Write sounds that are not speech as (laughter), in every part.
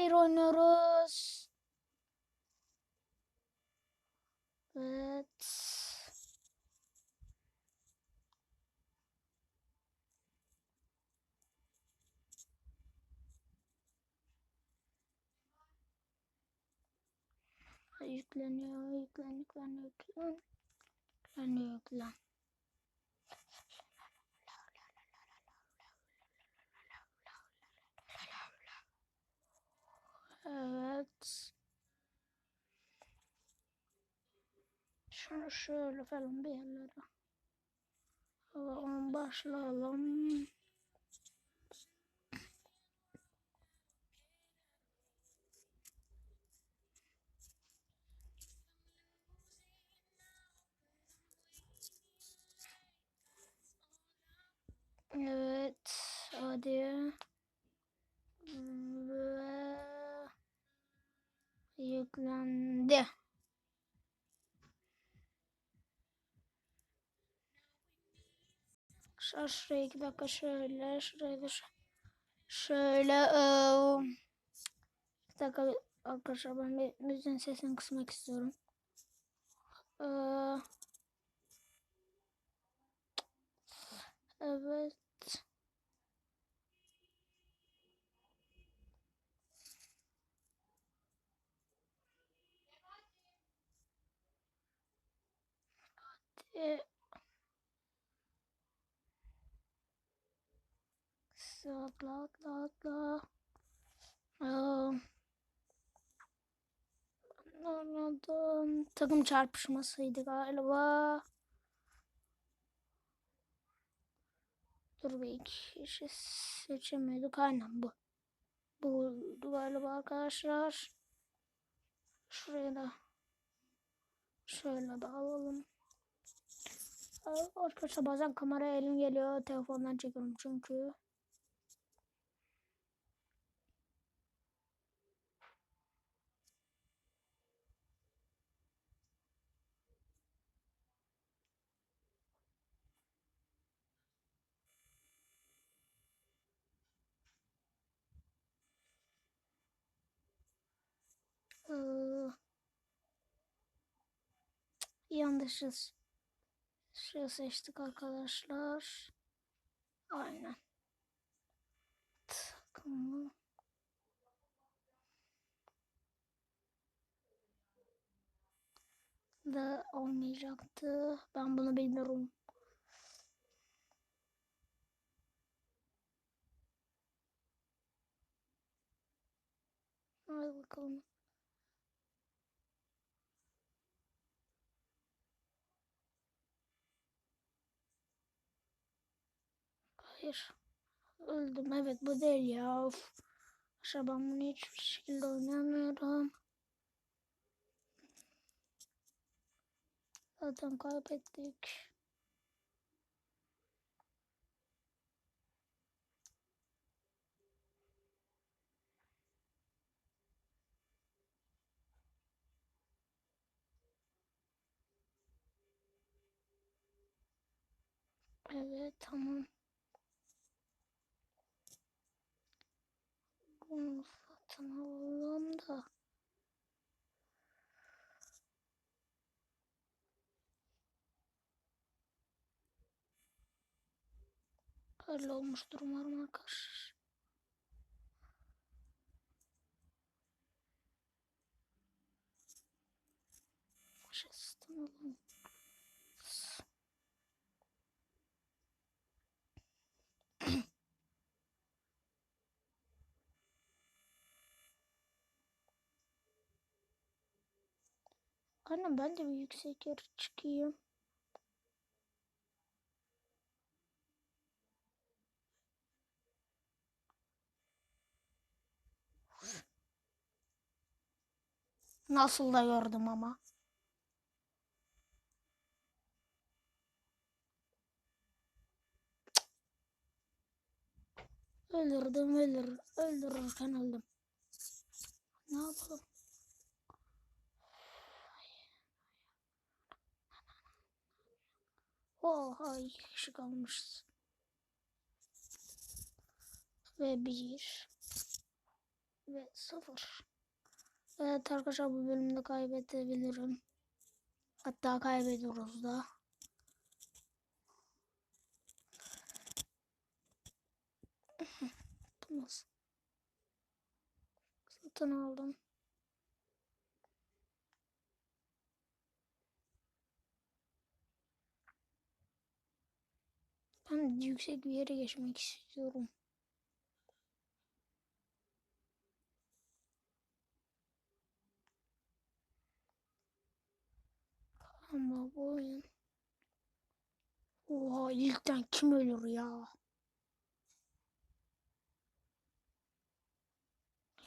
Fire oynuyoruz. Evet. Yükleniyor, yüklen, yüklen, yüklen. Yükleniyor, Evet. Şunu şöyle falan bir yerlere. Bakalım başlayalım. Arkadaşlar şuraya iki dakika şöyle şuraya da şöyle eee, bir dakika arkadaşlar ben bir müziğin sesini kısmak istiyorum. Eee, evet. Atla atla atla. Eee, Anladım. Takım çarpışmasıydı galiba. Dur bir kişi seçemiyorduk. Aynen bu. Bu galiba arkadaşlar. Şuraya da şöyle de alalım. Arkadaşlar bazen kamera elim geliyor. Telefondan çekiyorum çünkü. Ee, yanlışız. Şey seçtik arkadaşlar. Aynen. Takımı. Da olmayacaktı. Ben bunu bilmiyorum. Hadi bakalım. Hayır. Öldüm. Evet bu değil ya. Of. Aşağı ben bunu hiçbir şekilde oynamıyorum. Zaten kaybettik. Evet tamam. Bunu satın alalım da. Öyle olmuştur umarım arkadaşlar. Satın alalım. Anne ben de bir yüksek yere çıkayım. Nasıl da gördüm ama. Öldürdüm öldür öldürürken öldüm. Ne yapalım? Oha iki kişi kalmışız. Ve bir. ve sıfır. Evet arkadaşlar bu bölümde kaybedebilirim. Hatta kaybediyoruz da. (laughs) Bu nasıl? Satın aldım. Ben yüksek bir yere geçmek istiyorum. Ama bu oyun... Oha ilkten kim ölür ya?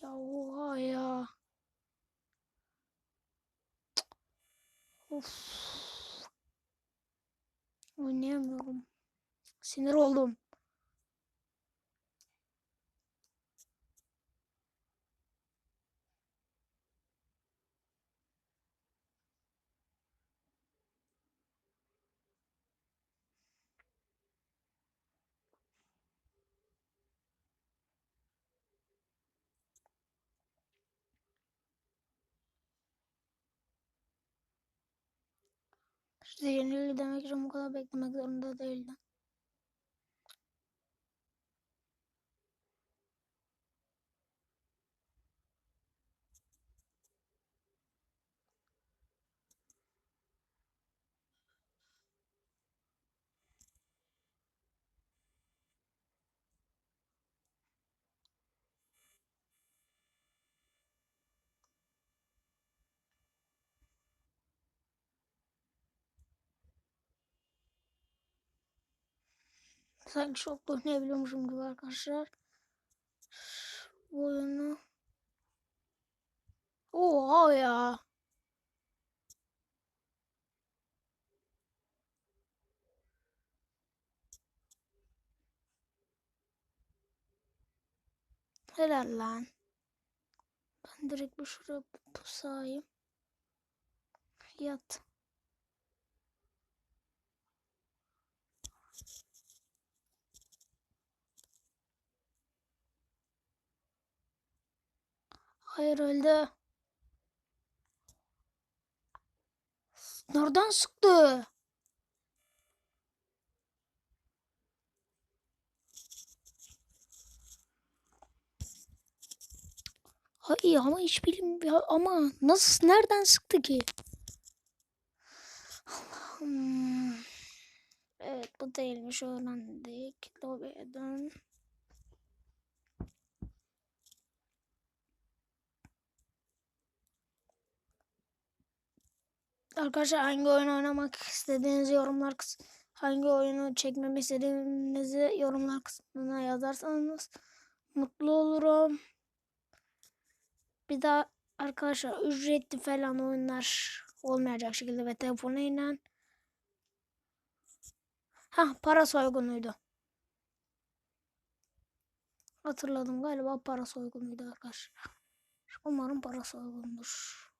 Ya oha ya. Of. Oynayamıyorum. Sinir oldum. Zehirli demek için bu kadar beklemek zorunda değildim. Sanki çok da oynayabiliyormuşum gibi arkadaşlar. Bu oyunu. Oha ya. Helal lan. Ben direkt bir şuraya pusayım. Yat. Hayır öldü. Nereden sıktı? Hayır ama hiç bilim ama nasıl nereden sıktı ki? Allah'ım. Evet bu değilmiş öğrendik. Lobiye Arkadaşlar hangi oyun oynamak istediğinizi yorumlar kıs hangi oyunu çekmemi istediğinizi yorumlar kısmına yazarsanız mutlu olurum. Bir daha arkadaşlar ücretli falan oyunlar olmayacak şekilde ve telefona inen. Ha para soygunuydu. Hatırladım galiba para soygunuydu arkadaşlar. Umarım para soygundur.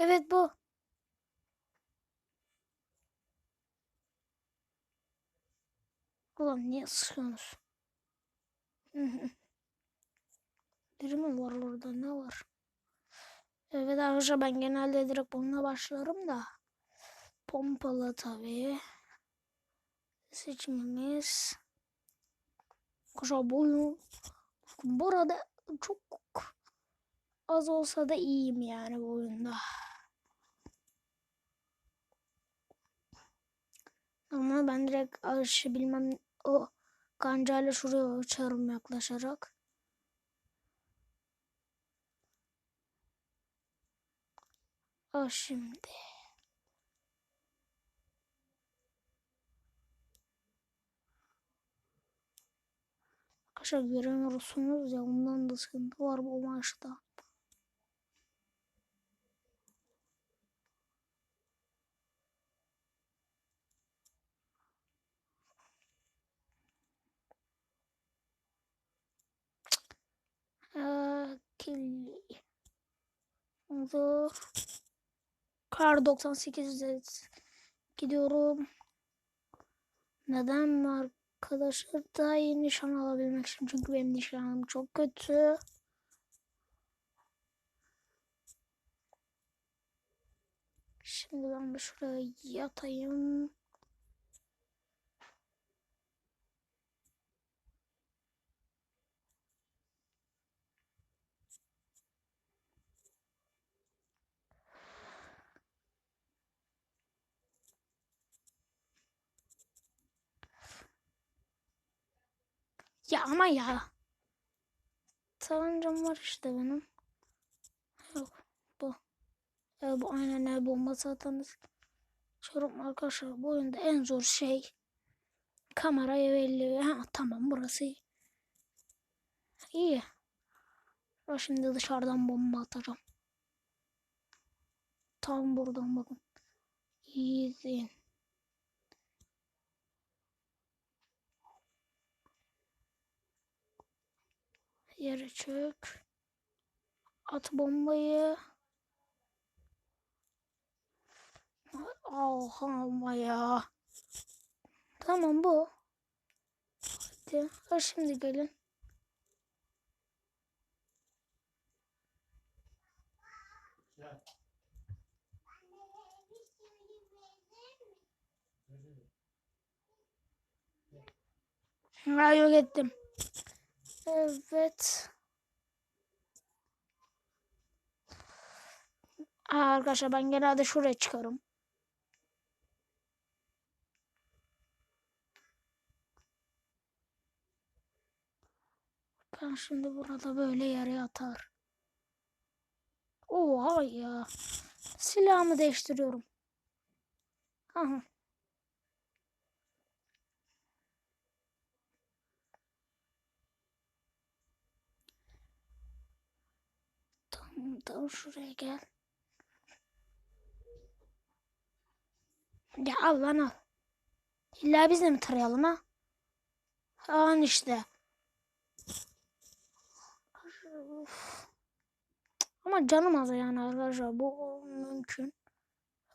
Evet bu. Ulan niye sıkıyorsunuz? (laughs) Biri mi var orada ne var? Evet arkadaşlar ben genelde direkt bununla başlarım da. Pompalı tabii. Seçimimiz. Kuşa boyu. Bu arada çok az olsa da iyiyim yani bu oyunda. Ama ben direkt arşı bilmem o kancayla şuraya uçarım yaklaşarak. O şimdi. Arkadaşlar göremiyorsunuz ya ondan da sıkıntı var bu maçta. Dur. Kar 98 evet. Gidiyorum. Neden arkadaşlar? Daha iyi nişan alabilmek için. Çünkü benim nişanım çok kötü. Şimdi ben bir şuraya yatayım. Ya ama ya. Tabancam var işte benim. Yok bu. E, bu aynen el bombası atanız. Sorum arkadaşlar bu oyunda en zor şey kamerayı belli. Ha tamam burası iyi. İyi. Ben şimdi dışarıdan bomba atacağım. Tam buradan bakın. İyi izleyin. Yere çök. At bombayı. Oha ama ya. Tamam bu. Hadi. Ha şimdi gelin. Ha yok ettim. Evet. Aa, arkadaşlar ben genelde şuraya çıkarım. Ben şimdi burada böyle yere atar. Oha ya. Silahımı değiştiriyorum. Aha. Tamam şuraya gel. Ya al lan al. İlla biz de mi tarayalım ha? An işte. Of. Ama canım az yani arkadaşlar. Bu mümkün.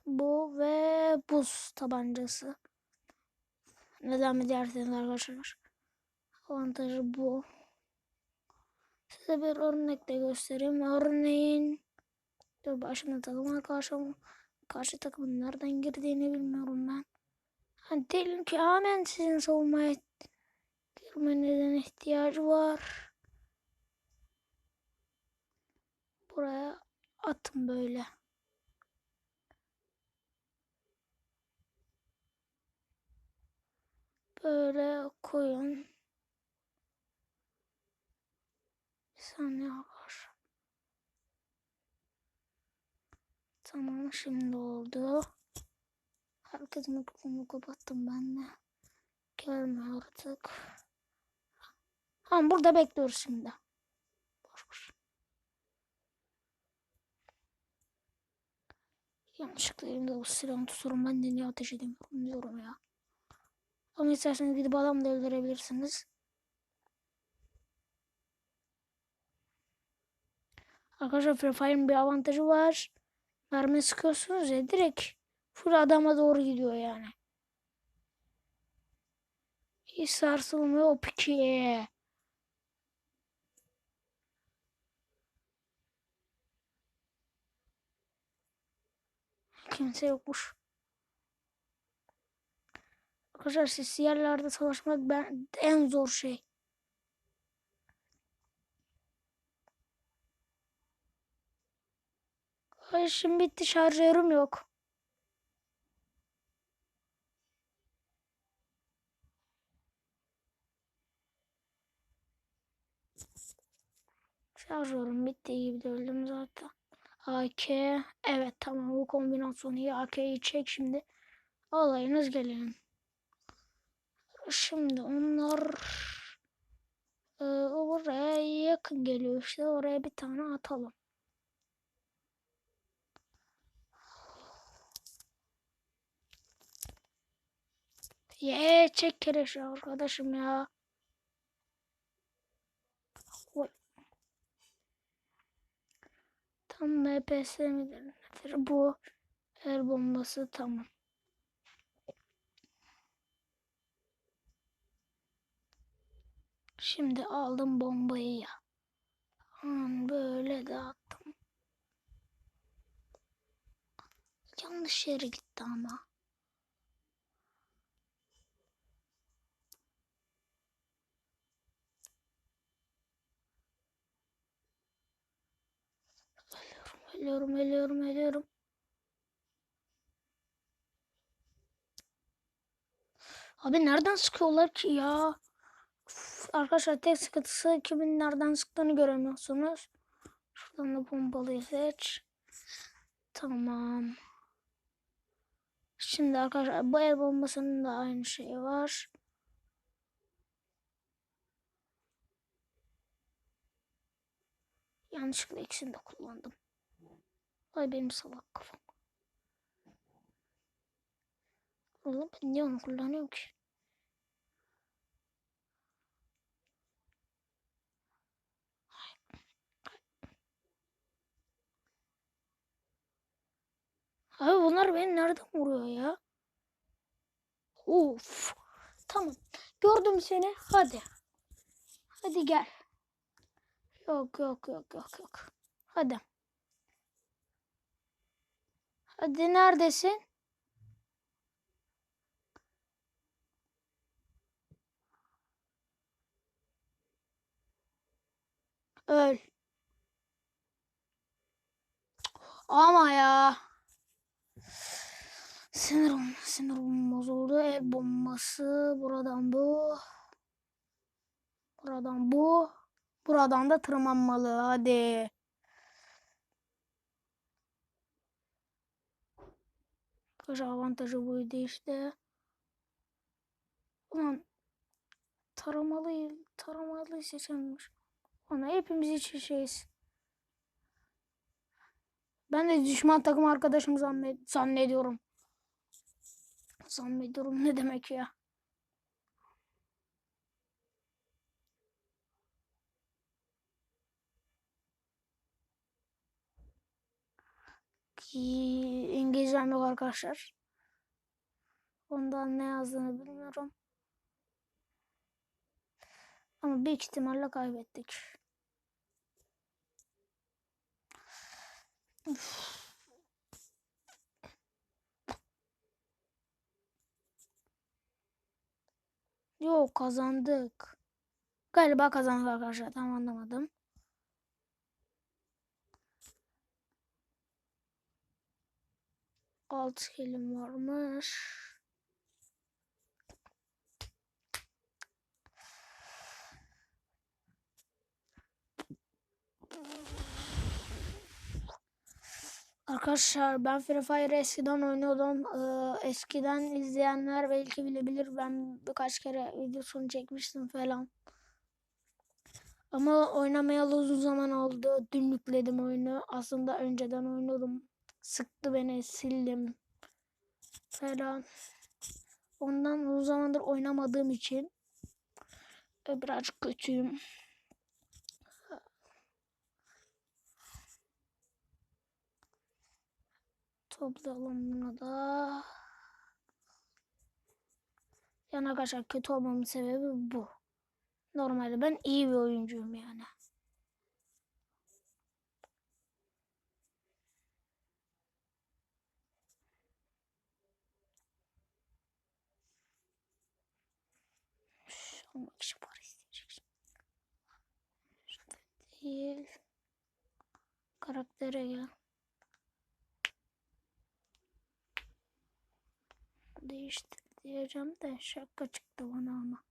Bu ve buz tabancası. Neden mi derseniz arkadaşlar. Avantajı bu. Size bir örnek de göstereyim. Örneğin dur başına takım arkadaşım. Karşı takımın nereden girdiğini bilmiyorum ben. Hani diyelim ki hemen sizin savunmaya girmenizin ihtiyacı var. Buraya atın böyle. Böyle koyun. Bir saniye arkadaşlar. Tamam şimdi oldu. Herkes mikrofonunu kapattım ben de. Gelme artık. Tamam burada bekliyoruz şimdi. Boş. Yanlışlıkla elimde bu silahı tutuyorum. Ben de niye ateş edemiyorum diyorum ya. Ama isterseniz gidip adam da öldürebilirsiniz. Arkadaşlar Free Fire'ın bir avantajı var. Mermi sıkıyorsunuz ya direkt full adama doğru gidiyor yani. Hiç sarsılmıyor o piki. Kimse yokmuş. Arkadaşlar siz yerlerde savaşmak ben en zor şey. Ay şimdi bitti şarjörüm yok. Şarjörüm bitti gibi de öldüm zaten. AK. Evet tamam bu kombinasyon iyi. AK'yi çek şimdi. Alayınız gelin. Şimdi onlar e, oraya yakın geliyor işte oraya bir tane atalım. Ye çek kereşi arkadaşım ya. Oy. Tam MPS midir nedir? Bu el bombası tamam. Şimdi aldım bombayı ya. Aman böyle dağıttım. Yanlış yere gitti ama. Ölüyorum, ölüyorum, ölüyorum. Abi nereden sıkıyorlar ki ya? Uf, arkadaşlar tek sıkıntısı kimin nereden sıktığını göremiyorsunuz. Şuradan da bombalıyı seç. Tamam. Şimdi arkadaşlar bu el bombasının da aynı şeyi var. Yanlışlıkla ikisini de kullandım. Ay benim salak kafam. Oğlum ben niye onu kullanıyorum ki? Abi bunlar beni nereden vuruyor ya? Of. Tamam. Gördüm seni. Hadi. Hadi gel. Yok yok yok yok yok. Hadi. Hadi neredesin? Öl. Ama ya. Sinirim, sinirim bozuldu. El bombası. Buradan bu. Buradan bu. Buradan da tırmanmalı. Hadi. Kış avantajı buydu işte. Ulan taramalı, taramalı seçilmiş. Ona hepimiz için. Ben de düşman takım arkadaşım zannediyorum. Zannediyorum ne demek ya? Ki İngilizcem yok arkadaşlar. Ondan ne yazdığını bilmiyorum. Ama büyük ihtimalle kaybettik. Üf. Yok kazandık. Galiba kazandık arkadaşlar. Tam anlamadım. Altı kilim varmış. Arkadaşlar ben Free Fire eskiden oynuyordum. Ee, eskiden izleyenler belki bilebilir. Ben birkaç kere videosunu çekmiştim falan. Ama oynamayalı uzun zaman oldu. Dün yükledim oyunu. Aslında önceden oynuyordum. Sıktı beni sildim. Falan. Ondan uzun zamandır oynamadığım için e, birazcık kötüyüm. Toplayalım bunu da. Yani arkadaşlar kötü olmamın sebebi bu. Normalde ben iyi bir oyuncuyum yani. Olmak için para isteyecek. Değil. Karaktere gel. değiştir diyeceğim de şaka çıktı bana ama.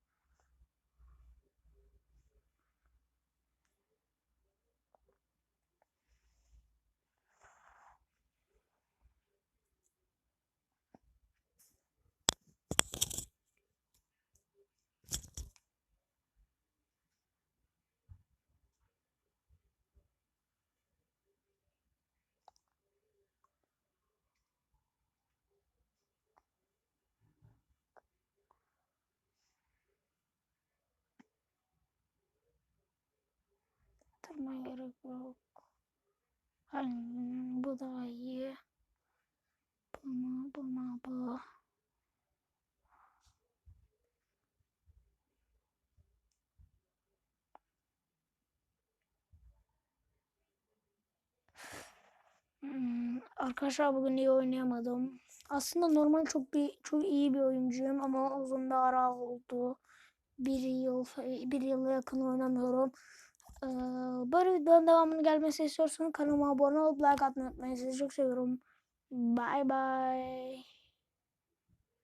Tırman gerek yok. Hmm, bu da iyi. Bu mu, bu mu, bu. Hmm, arkadaşlar bugün iyi oynayamadım. Aslında normal çok bir çok iyi bir oyuncuyum ama uzun bir ara oldu. Bir yıl bir yıla yakın oynamıyorum. Ee, böyle videoların devamını gelmesi istiyorsanız kanalıma abone olup like atmayı unutmayın. Sizi çok seviyorum. Bye bye.